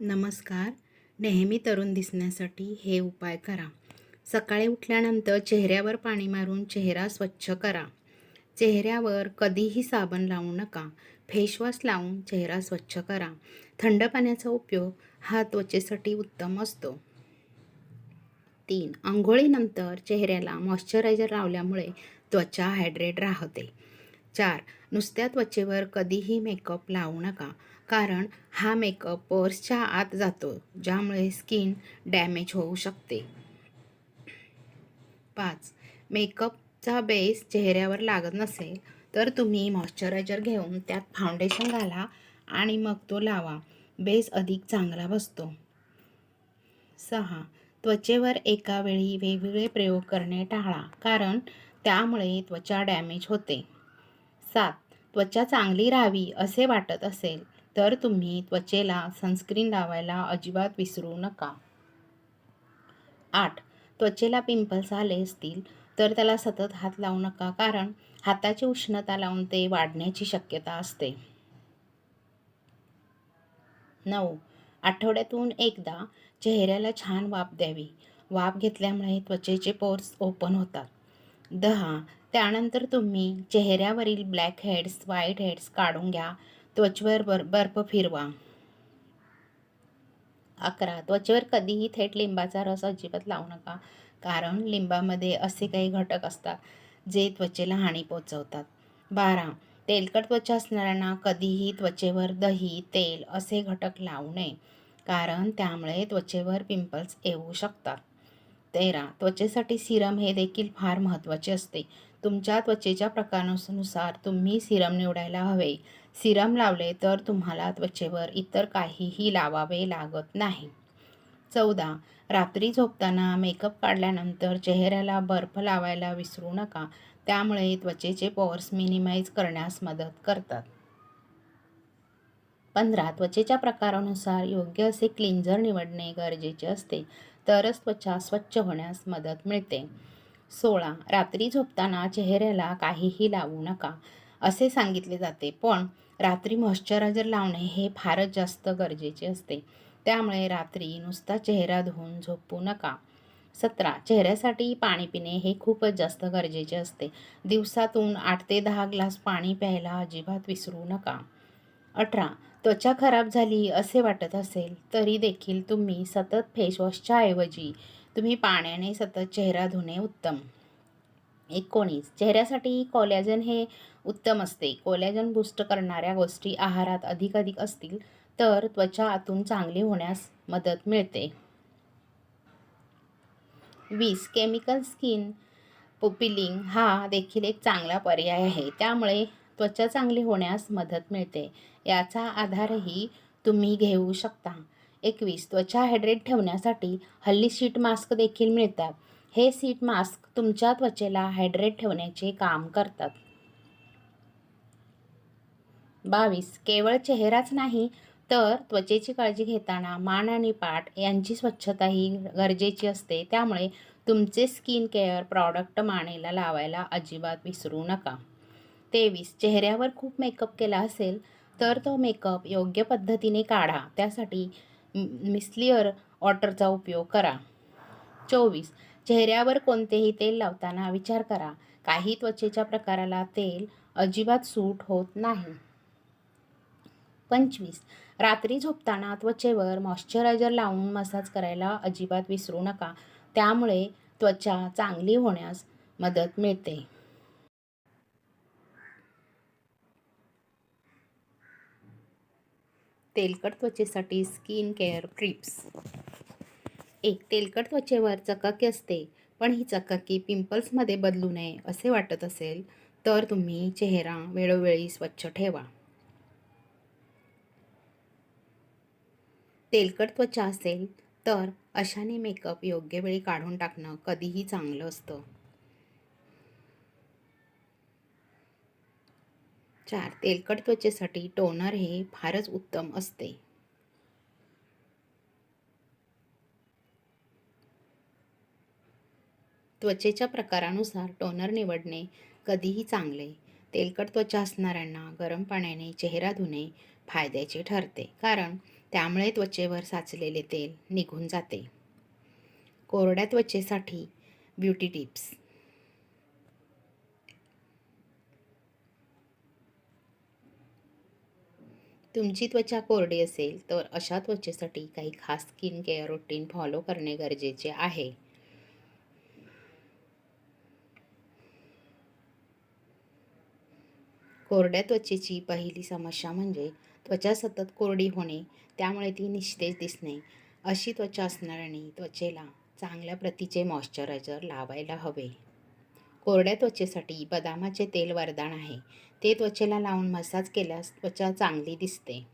नमस्कार. नेहमी तरुण दिसण्यासाठी हे उपाय करा. सकाळी उठल्यानंतर चेहऱ्यावर पाणी मारून चेहरा स्वच्छ करा. चेहऱ्यावर कधीही साबण लावू नका. फेशवॉश लावून चेहरा स्वच्छ करा. थंड पाण्याचा उपयोग हा त्वचेसाठी उत्तम असतो. तीन आंघोळीनंतर चेहऱ्याला मॉइश्चरायझर लावल्यामुळे त्वचा हायड्रेट राहते. चार नुसत्या त्वचेवर कधीही मेकअप लावू नका. कारण हा मेकअप पर्सच्या आत जातो ज्यामुळे स्किन डॅमेज होऊ शकते. पाच. मेकअपचा बेस चेहऱ्यावर लागत नसेल तर तुम्ही मॉइश्चरायझर घेऊन त्यात फाउंडेशन घाला आणि मग तो लावा. बेस अधिक चांगला बसतो. सहा. त्वचेवर एका वेळी वेगवेगळे प्रयोग करणे टाळा कारण त्यामुळे त्वचा डॅमेज होते. सात. त्वचा चांगली राहावी असे वाटत असेल तर तुम्ही त्वचेला सनस्क्रीन लावायला अजिबात विसरू नका. आठ. त्वचेला पिंपल्स आले असतील तर त्याला सतत हात लावू नका कारण हाताची उष्णता लावून ते वाढण्याची शक्यता असते. नऊ. आठवड्यातून एकदा चेहऱ्याला छान वाफ द्यावी. वाफ घेतल्यामुळे त्वचेचे पोर्स ओपन होतात. दहा. त्यानंतर तुम्ही चेहऱ्यावरील ब्लॅक हेड्स व्हाईट हेड्स काढून घ्या. त्वचेवर बर बर्फ फिरवा. अकरा. त्वचेवर कधीही थेट लिंबाचा रस अजिबात लावू नका कारण लिंबामध्ये असे काही घटक असतात जे त्वचेला हानी पोचवतात बारा. तेलकट त्वचा असणाऱ्यांना कधीही त्वचेवर दही तेल असे घटक लावू नये कारण त्यामुळे त्वचेवर पिंपल्स येऊ शकतात. तेरा. त्वचेसाठी सिरम हे देखील फार महत्त्वाचे असते. तुमच्या त्वचेच्या प्रकारानुसार तुम्ही सिरम निवडायला हवे. सिरम लावले तर तुम्हाला त्वचेवर इतर काहीही लावावे लागत नाही. चौदा. रात्री झोपताना मेकअप काढल्यानंतर चेहऱ्याला बर्फ लावायला विसरू नका. त्यामुळे त्वचेचे पोअर्स मिनिमाइज करण्यास मदत करतात. पंधरा. त्वचेच्या प्रकारानुसार योग्य असे क्लिन्झर निवडणे गरजेचे असते तरच त्वचा स्वच्छ होण्यास मदत मिळते. सोळा. रात्री झोपताना चेहऱ्याला काहीही लावू नका. असे सांगितले जाते. पण रात्री मॉइश्चरायझर लावणे हे फारच जास्त गरजेचे असते. त्यामुळे रात्री नुसता चेहरा धुवून झोपू नका. सतरा चेहऱ्यासाठी पाणी पिणे हे खूपच जास्त गरजेचे असते. दिवसातून आठ ते दहा ग्लास पाणी प्यायला अजिबात विसरू नका. अठरा त्वचा खराब झाली असे वाटत असेल तरी देखील तुम्ही सतत फेसवॉशच्या ऐवजी तुम्ही पाण्याने सतत चेहरा धुणे उत्तम. एकोणीस. चेहऱ्यासाठी कोलॅजन हे उत्तम असते. कोलॅजन बुस्ट करणाऱ्या गोष्टी आहारात अधिक अधिक असतील तर त्वचा आतून चांगली होण्यास मदत मिळते. वीस. केमिकल स्किन पुपिलिंग हा देखील एक चांगला पर्याय आहे. त्यामुळे त्वचा चांगली होण्यास मदत मिळते. याचा आधारही तुम्ही घेऊ शकता. एकवीस. त्वचा हायड्रेट ठेवण्यासाठी हल्ली शीट मास्क देखील मिळतात. हे सीट मास्क तुमच्या त्वचेला हायड्रेट ठेवण्याचे काम करतात. बावीस. केवळ चेहराच नाही तर त्वचेची काळजी घेताना मान आणि पाठ यांची स्वच्छता ही गरजेची असते. त्यामुळे तुमचे स्किन केअर प्रॉडक्ट मानेला लावायला अजिबात विसरू नका. तेवीस. चेहऱ्यावर खूप मेकअप केला असेल तर तो मेकअप योग्य पद्धतीने काढा. त्यासाठी मिस्लिअर वॉटरचा उपयोग करा. चोवीस. चेहऱ्यावर कोणतेही तेल लावताना विचार करा. काही त्वचेच्या प्रकाराला तेल अजिबात सूट होत नाही. पंचवीस. रात्री झोपताना त्वचेवर मॉइश्चरायझर लावून मसाज करायला अजिबात विसरू नका. त्यामुळे त्वचा चांगली होण्यास मदत मिळते. तेलकट त्वचेसाठी स्किन केअर ट्रिप्स. एक तेलकट त्वचेवर चकाकी असते पण ही चकाकी पिंपल्समध्ये बदलू नये असे वाटत असेल तर तुम्ही चेहरा वेळोवेळी स्वच्छ ठेवा. तेलकट त्वचा असेल तर अशाने मेकअप योग्य वेळी काढून टाकणं कधीही चांगलं असतं. चार तेलकट त्वचेसाठी टोनर हे फारच उत्तम असते. त्वचेच्या प्रकारानुसार टोनर निवडणे कधीही चांगले. तेलकट त्वचा असणाऱ्यांना गरम पाण्याने चेहरा धुणे फायद्याचे ठरते कारण त्यामुळे त्वचेवर साचलेले तेल निघून जाते. कोरड्या त्वचेसाठी ब्युटी टिप्स तुमची त्वचा कोरडी असेल तर अशा त्वचेसाठी काही खास स्किन केअर रुटीन फॉलो करणे गरजेचे आहे. कोरड्या त्वचेची पहिली समस्या म्हणजे त्वचा सतत कोरडी होणे त्यामुळे ती निस्तेज दिसणे अशी त्वचा असणाऱ्यांनी त्वचेला चांगल्या प्रतीचे मॉइश्चरायझर लावायला हवे. कोरड्या त्वचेसाठी बदामाचे तेल वरदान आहे. ते त्वचेला लावून मसाज केल्यास त्वचा चांगली दिसते.